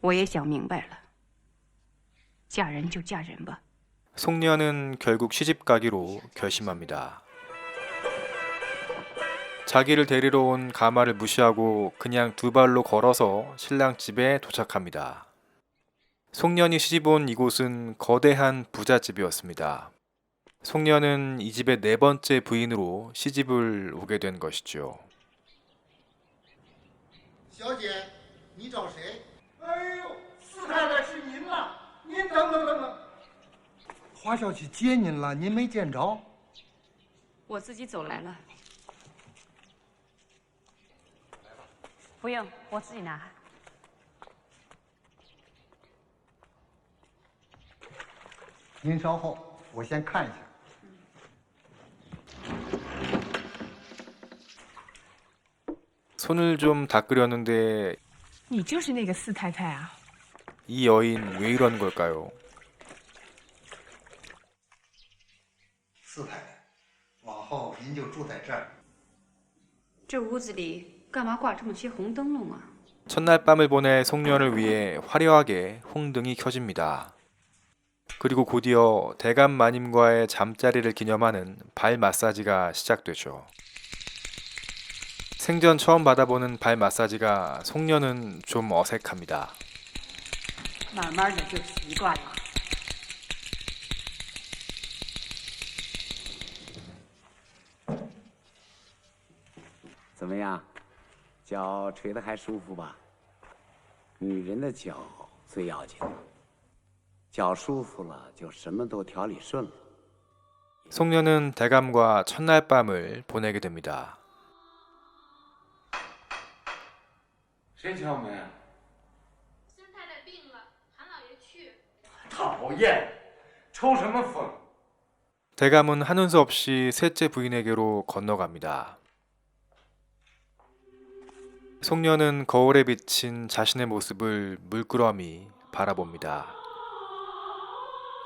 我也想明白了，嫁人就嫁人吧。 송년은 결국 시집 가기로 결심합니다. 자기를 데리러 온 가마를 무시하고 그냥 두 발로 걸어서 신랑 집에 도착합니다. 송년이 시집 온 이곳은 거대한 부잣집이었습니다. 송년은 이 집의 네 번째 부인으로 시집을 오게 된 것이죠. 小姐，你找谁？ 花小姐接您了，您没见着？我自己走来了。不用，我自己拿。 您稍后，我先看一下。 손을 좀 닦으려는데 你就是那个四太太啊？ 이 여인 왜 이런 걸까요? 四太太，往后您就住在这儿。这屋子里干嘛挂这么些红灯笼啊？ 첫날 밤을 보내 송년을 위해 화려하게 홍등이 켜집니다. 그리고 곧이어 대감 마님과의 잠자리를 기념하는 발 마사지가 시작되죠. 생전 처음 받아보는 발 마사지가 송년은 좀 어색합니다. 慢慢的就习惯了。 么样，脚捶得还舒服吧？女人的脚最要紧了，脚舒服了，就什么都调理顺了。 송년은 대감과 첫날 밤을 보내게 됩니다. 谁敲门？孙太太病了，韩老爷去。讨厌，抽什么风？ 대감은 하는 수 없이 셋째 부인에게로 건너갑니다. 송녀는 거울에 비친 자신의 모습을 물끄러미 바라봅니다.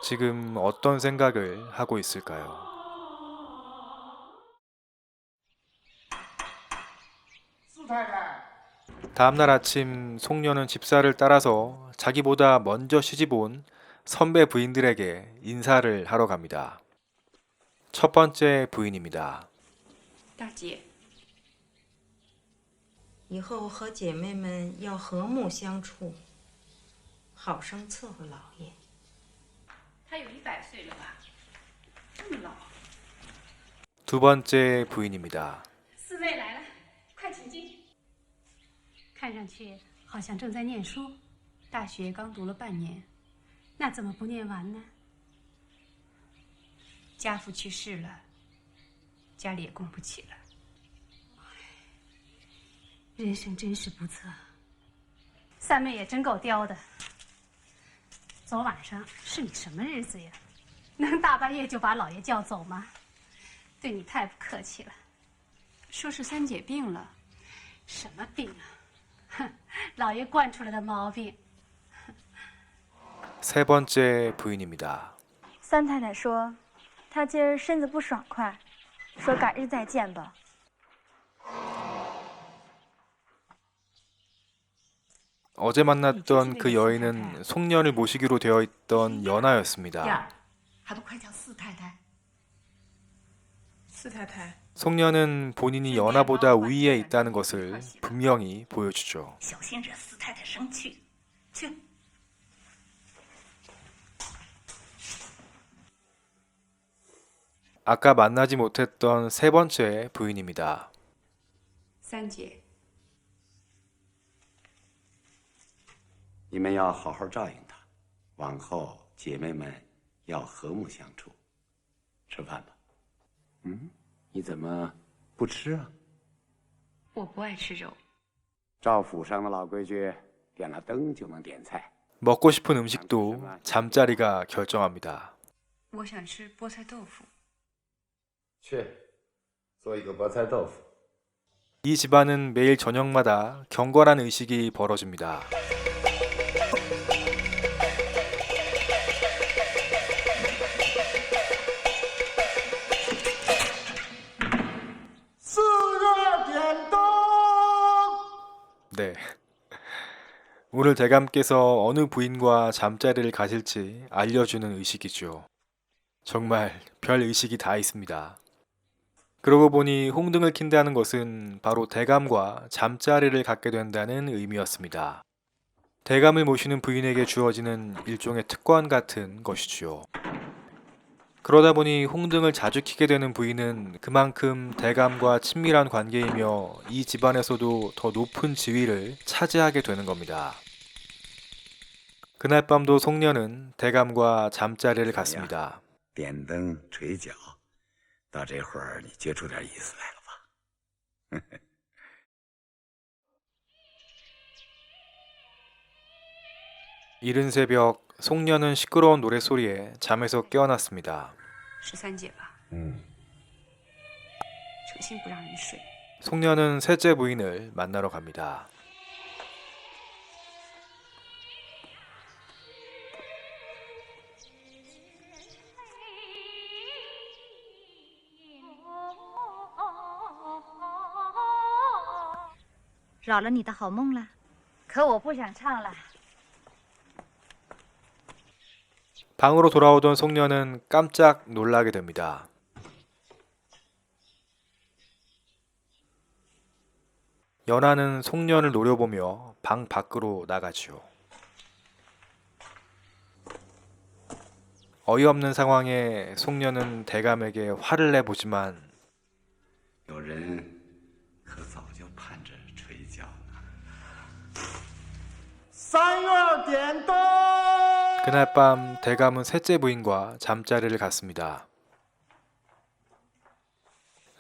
지금 어떤 생각을 하고 있을까요? 다음날 아침 송녀는 집사를 따라서 자기보다 먼저 시집 온 선배 부인들에게 인사를 하러 갑니다. 첫 번째 부인입니다. 다지. 以后和姐妹们要和睦相处，好生伺候老爷。他有一百岁了吧？这么老？ 두 번째 부인입니다. 四妹来了，快请进。看上去好像正在念书，大学刚读了半年，那怎么不念完呢？家父去世了，家里也供不起了。 人生真是不测，三妹也真够刁的。昨晚上是你什么日子呀？能大半夜就把老爷叫走吗？对你太不客气了。说是三姐病了，什么病啊？哼，老爷惯出来的毛病。 세 번째 부인입니다. 三太太说，她今儿身子不爽快，说改日再见吧。 어제 만났던 그 여인은 송년을 모시기로 되어 있던 연하였습니다. 송년은 본인이 연하보다 위에 있다는 것을 분명히 보여주죠. 아까 만나지 못했던 세 번째 부인입니다. 산지. 你们要好好照应她，往后姐妹们要和睦相处。吃饭吧。嗯，你怎么不吃啊？我不爱吃肉。照府上的老规矩，点了灯就能点菜。 먹고 싶은 음식도 잠자리가 결정합니다. 我想吃菠菜豆腐。去，做一个菠菜豆腐。 이 집안은 매일 저녁마다 경건한 의식이 벌어집니다. 네. 오늘 대감께서 어느 부인과 잠자리를 가실지 알려주는 의식이죠. 정말 별 의식이 다 있습니다. 그러고 보니 홍등을 킨다는 것은 바로 대감과 잠자리를 갖게 된다는 의미였습니다. 대감을 모시는 부인에게 주어지는 일종의 특권 같은 것이지요. 그러다 보니 홍등을 자주 키게 되는 부인은 그만큼 대감과 친밀한 관계이며 이 집안에서도 더 높은 지위를 차지하게 되는 겁니다. 그날 밤도 송년은 대감과 잠자리를 갔습니다. 点灯捶脚，到这会儿你觉出点意思来了吧？ 이른 새벽 송년은 시끄러운 노래소리에 잠에서 깨어났습니다. 음. 송년은 셋째 부인을 만나러 갑니다. 방으로 돌아오던 송년은 깜짝 놀라게 됩니다. 연하는 송년을 노려보며 방 밖으로 나가지요. 어이없는 상황에 송년은 대감에게 화를 내보지만 그날 밤 대감은 셋째 부인과 잠자리를 갔습니다.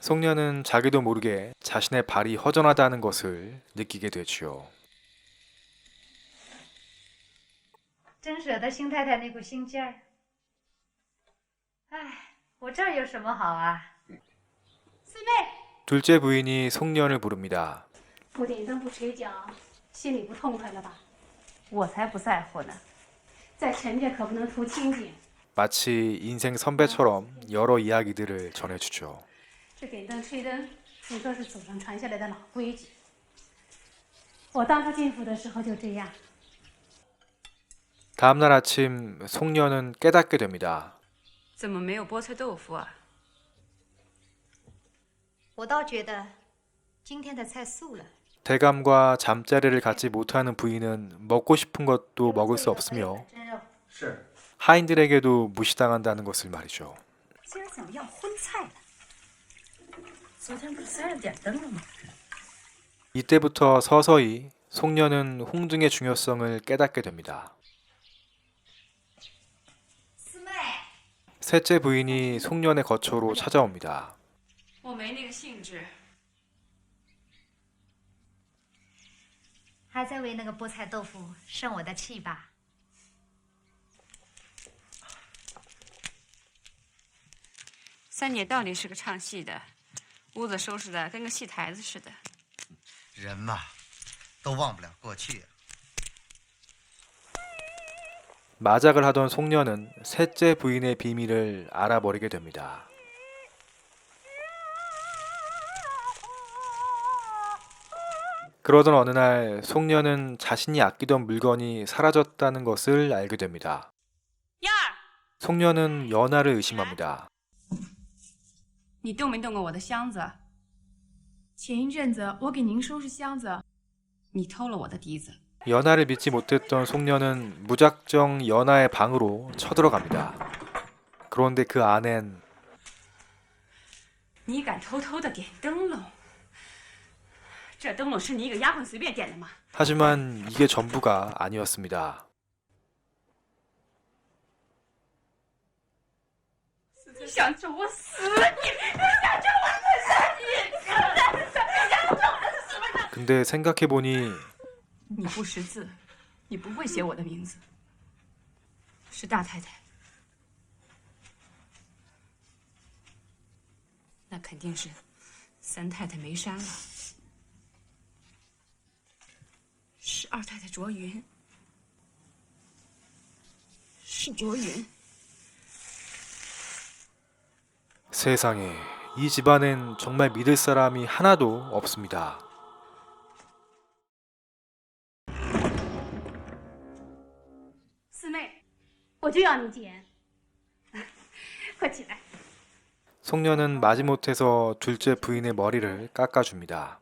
송년은 자기도 모르게 자신의 발이 허전하다는 것을 느끼게 되지요. 真舍得邢太太那股心劲儿。哎，我这儿有什么好啊？四妹， 둘째 부인이 송년을 부릅니다. 不点灯不捶脚，心里不痛快了吧？我才不在乎呢， 마치 인생 선배처럼 여러 이야기들을 전해주죠. 这点灯吹灯，听说是祖上传下来的老规矩。我当初进府的时候就这样。 다음날 아침 송년은 깨닫게 됩니다. 怎么没有菠菜豆腐啊？我倒觉得今天的菜素了。 대감과 잠자리를 갖지 못하는 부인은 먹고 싶은 것도 먹을 수 없으며 真肉，是 하인들에게도 무시당한다는 것을 말이죠. 이때부터 서서히 송년은 홍등의 중요성을 깨닫게 됩니다. 셋째 부인이 송년의 거처로 찾아옵니다. 三姐到底是个唱戏的，屋子收拾的跟个戏台子似的。人嘛，都忘不了过去。 마작을 하던 송년은 셋째 부인의 비밀을 알아버리게 됩니다. 그러던 어느 날 송년은 자신이 아끼던 물건이 사라졌다는 것을 알게 됩니다. 燕儿， 송년은 연하를 의심합니다. 你动没动过我的箱子？前一阵子我给您收拾箱子，你偷了我的笛子。 연하를 믿지 못했던 송년은 무작정 연하의 방으로 쳐들어갑니다. 그런데 그 안엔 你敢偷偷的点灯笼？这灯笼是你一个丫鬟随便点的吗？ 하지만 이게 전부가 아니었습니다. 你想着我死你！你想着我死你！ 근데 생각해보니 你不识字，你不会写我的名字，是大太太。那肯定是三太太梅山了，是二太太卓云，是卓云。 세상에 이 집안엔 정말 믿을 사람이 하나도 없습니다. 송년은 마지못해서 둘째 부인의 머리를 깎아줍니다.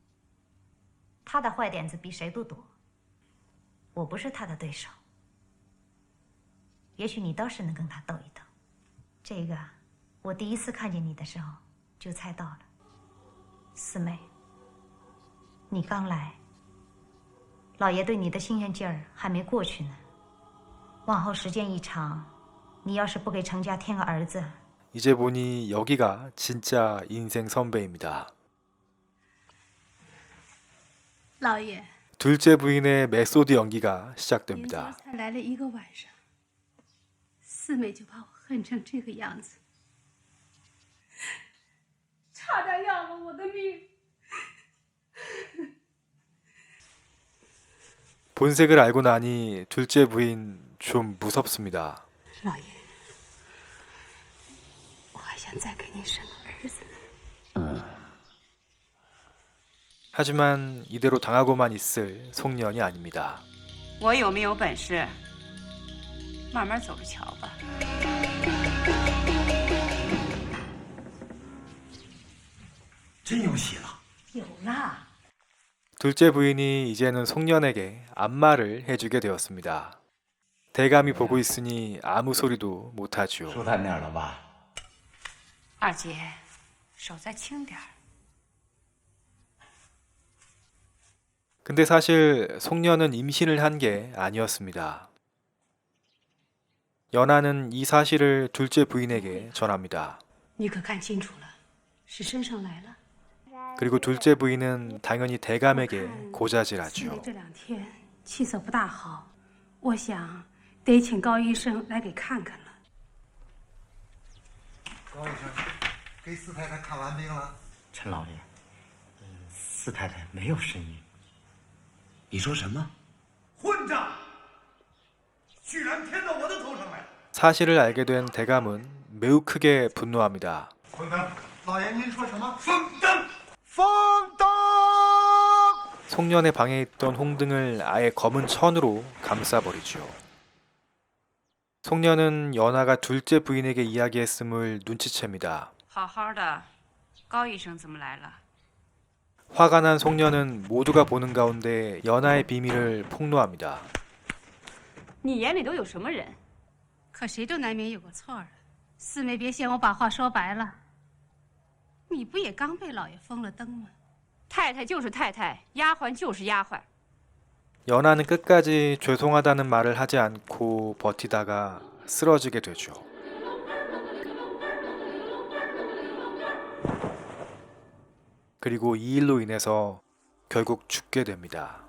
他的坏点子比谁都多。我不是他的对手，也许你倒是能跟他斗一斗。这个，我第一次看见你的时候就猜到了。四妹，你刚来，老爷对你的新鲜劲儿还没过去呢。往后时间一长，你要是不给程家添个儿子， 이제 보니 여기가 진짜 인생 선배입니다. 老爷， 둘째 부인의 메소드 연기가 您昨 시작됩니다. 才来了一个晚上，四妹就把我恨成这个样子，差点要了我的命。 본색을 알고 나니 둘째 부인 좀 무섭습니다. 老爷，我还想再给您生 하지만 이대로 당하고만 있을 송년이 아닙니다. 我有没有本事？慢慢走着瞧吧。真有喜了。有啦。 둘째 부인이 이제는 송년에게 안마를 해주게 되었습니다. 대감이 보고 있으니 아무 소리도 못하죠. 舒坦点了吧？二姐，手再轻点儿。 근데 사실 송년은 임신을 한 게 아니었습니다. 연하는 이 사실을 둘째 부인에게 전합니다. 你可看清楚了，是身上来了。 그리고 둘째 부인은 당연히 대감에게 四妹 고자질하죠. 这两天气色不大好，我想得请高医生来给看看了。高医生，给四太太看完病了。陈老爷，嗯，四太太没有身孕。 你说什么？混账！居然添到我的头上来！ 사실을 알게 된 대감은 매우 크게 분노합니다. 混灯！老爷，您说什么？放灯！放灯！ 송년의 방에 있던 홍등을 아예 검은 천으로 감싸버리죠. 송년은 연하가 둘째 부인에게 이야기했음을 눈치챕니다. 好好的，高医生怎么来了？ 화가 난 송년은 모두가 보는 가운데 연하의 비밀을 폭로합니다. 你眼里都有什么人？可谁都难免有个错儿啊。四妹，别嫌我把话说白了。你不也刚被老爷封了灯吗？太太就是太太，丫鬟就是丫鬟。 연하는 끝까지 죄송하다는 말을 하지 않고 버티다가 쓰러지게 되죠. 그리고 이 일로 인해서 결국 죽게 됩니다.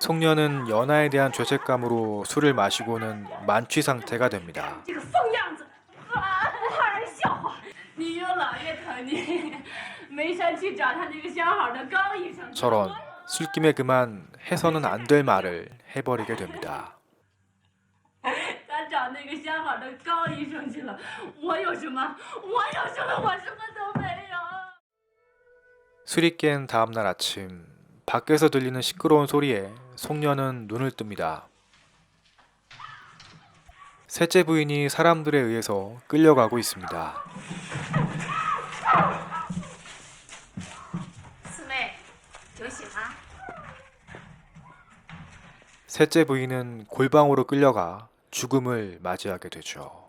송년은 연하에 대한 죄책감으로 술을 마시고는 만취 상태가 됩니다. 저런 술김에 그만 해서는 안 될 말을 해버리게 됩니다. 他找那个相好的高医生去了。我有什么？我有什么？我什么都没有。 술이 깬 다음날 아침 밖에서 들리는 시끄러운 소리에 송년은 눈을 뜹니다. 셋째 부인이 사람들에 의해서 끌려가고 있습니다. 四妹，有喜吗？ 셋째 부인은 골방으로 끌려가 죽음을 맞이하게 되죠.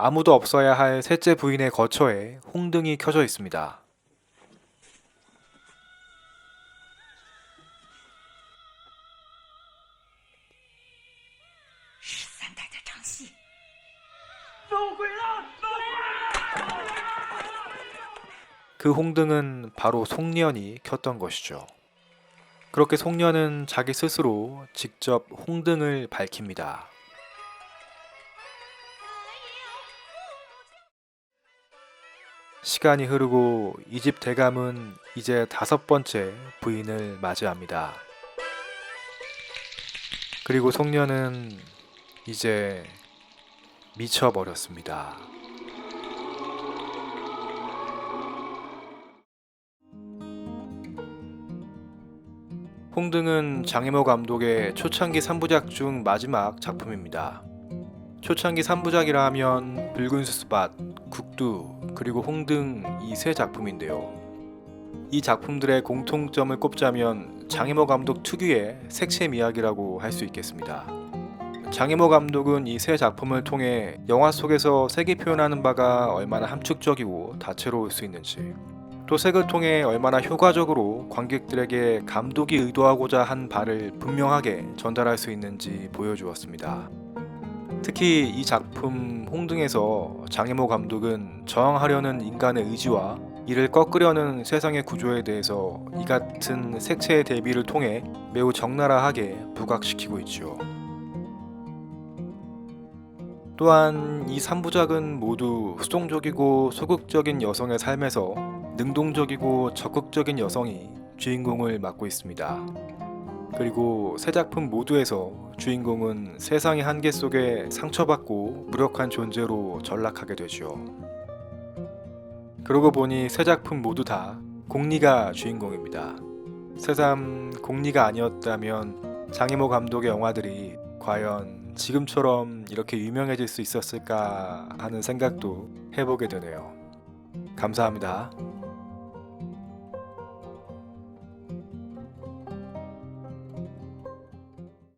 아무도 없어야 할 셋째 부인의 거처에 홍등이 켜져 있습니다. 그 홍등은 바로 송년이 켰던 것이죠. 그렇게 송년은 자기 스스로 직접 홍등을 밝힙니다. 시간이 흐르고 이 집 대감은 이제 다섯 번째 부인을 맞이합니다. 그리고 송년은 이제 미쳐버렸습니다. 홍등은 장혜모 감독의 초창기 3부작 중 마지막 작품입니다. 초창기 3부작이라 하면 붉은 수수밭, 국두, 그리고 홍등 이 세 작품인데요. 이 작품들의 공통점을 꼽자면 장혜모 감독 특유의 색채 이야기라고 할 수 있겠습니다. 장혜모 감독은 이 세 작품을 통해 영화 속에서 색이 표현하는 바가 얼마나 함축적이고 다채로울 수 있는지 또 색을 통해 얼마나 효과적으로 관객들에게 감독이 의도하고자 한 바를 분명하게 전달할 수 있는지 보여주었습니다. 특히 이 작품 홍등에서 장혜모 감독은 저항하려는 인간의 의지와 이를 꺾으려는 세상의 구조에 대해서 이 같은 색채의 대비를 통해 매우 적나라하게 부각시키고 있지요. 또한 이 3부작은 모두 수동적이고 소극적인 여성의 삶에서 능동적이고 적극적인 여성이 주인공을 맡고 있습니다. 그리고 세 작품 모두에서 주인공은 세상의 한계 속에 상처받고 무력한 존재로 전락하게 되죠. 그러고 보니 세 작품 모두 다 공리가 주인공입니다. 새삼 공리가 아니었다면 장혜모 감독의 영화들이 과연 지금처럼 이렇게 유명해질 수 있었을까 하는 생각도 해보게 되네요. 감사합니다.